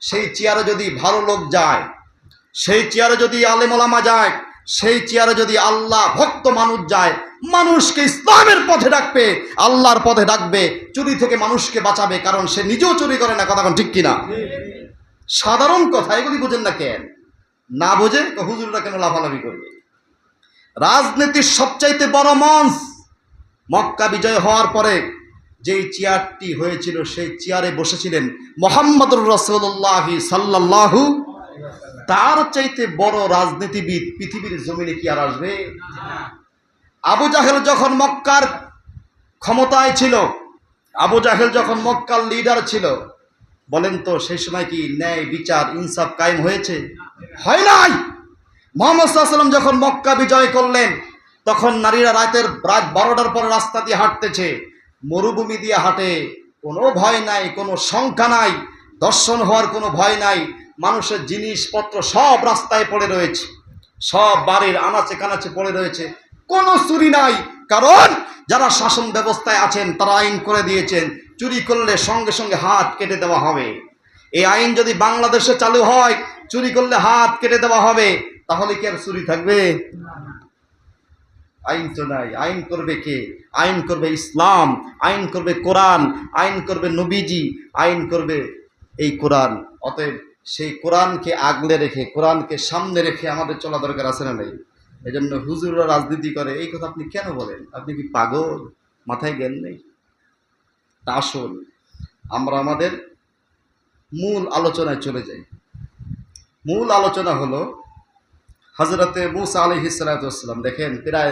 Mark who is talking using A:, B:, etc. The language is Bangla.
A: সেই চেয়ারে যদি ভালো লোক যায়, সেই চেয়ারে যদি আলেমোলামা যায়, সেই চেয়ারে যদি আল্লাহ ভক্ত মানুষ যায়, মানুষকে ইসলামের পথে ডাকবে, আল্লাহর পথে ডাকবে, চুরি থেকে মানুষকে বাঁচাবে, কারণ সে নিজেও চুরি করে না, কথা ঠিক কিনা? সাধারণ কথা, এগুলি বুঝেন না কেন? না বোঝে, তো হুজুররা কেন লাফালাফি করবে? রাজনীতির সবচাইতে বড় মঞ্চ মক্কা বিজয় হওয়ার পরে যেই চেয়ারটি হয়েছিল, সেই চেয়ারে বসেছিলেন মোহাম্মদুর রসুল্লাহি সাল্লাল্লাহু তার চাইতে বড় রাজনীতিবিদ পৃথিবীর জমিনে কি আর আসবে? আবু জাহেল যখন মক্কার ক্ষমতায় ছিল, আবু জাহেল যখন মক্কার লিডার ছিল, বলেন তো, সেই সময় কি ন্যায়, বিচার, ইনসাফ কায়েম হয়েছে? হয় নাই! মোহাম্মদ সাল্লাম যখন মক্কা বিজয় করলেন, তখন নারীরা রাতের রাত বারোটার পরে রাস্তা দিয়ে হাঁটতেছে। মরুভূমি দিয়ে হাঁটে, কোনো ভয় নাই, কোনো শঙ্কা নাই, দর্শন হওয়ার কোনো ভয় নাই, মানুষের জিনিসপত্র সব রাস্তায় পড়ে রয়েছে, সব বাড়ির আনাচে কানাচে পড়ে রয়েছে, কোনো চুরি নাই, কারণ যারা শাসন ব্যবস্থায় আছেন, তারা আইন করে দিয়েছেন, চুরি করলে সঙ্গে সঙ্গে হাত কেটে দেওয়া হবে। এই আইন যদি বাংলাদেশে চালু হয়, চুরি করলে হাত কেটে দেওয়া হবে, তাহলে কি আর চুরি থাকবে? আইন তো নাই, আইন করবে কে? আইন করবে ইসলাম, আইন করবে কোরআন, আইন করবে নবীজি, আইন করবে এই কোরআন। অতএব সেই কোরআনকে আগলে রেখে, কোরআনকে সামনে রেখে আমাদের চলা দরকার আছে না নেই? এই জন্য হুজুররা রাজনীতি করে, এই কথা আপনি কেন বলেন? আপনি কি পাগল? মাথায় জ্ঞান নেই? তা আসুন, আমরা আমাদের মূল আলোচনায় চলে যাই। মূল আলোচনা হলো হজরতে মুসা আলহিসাল্লাম দেখেন, প্রায়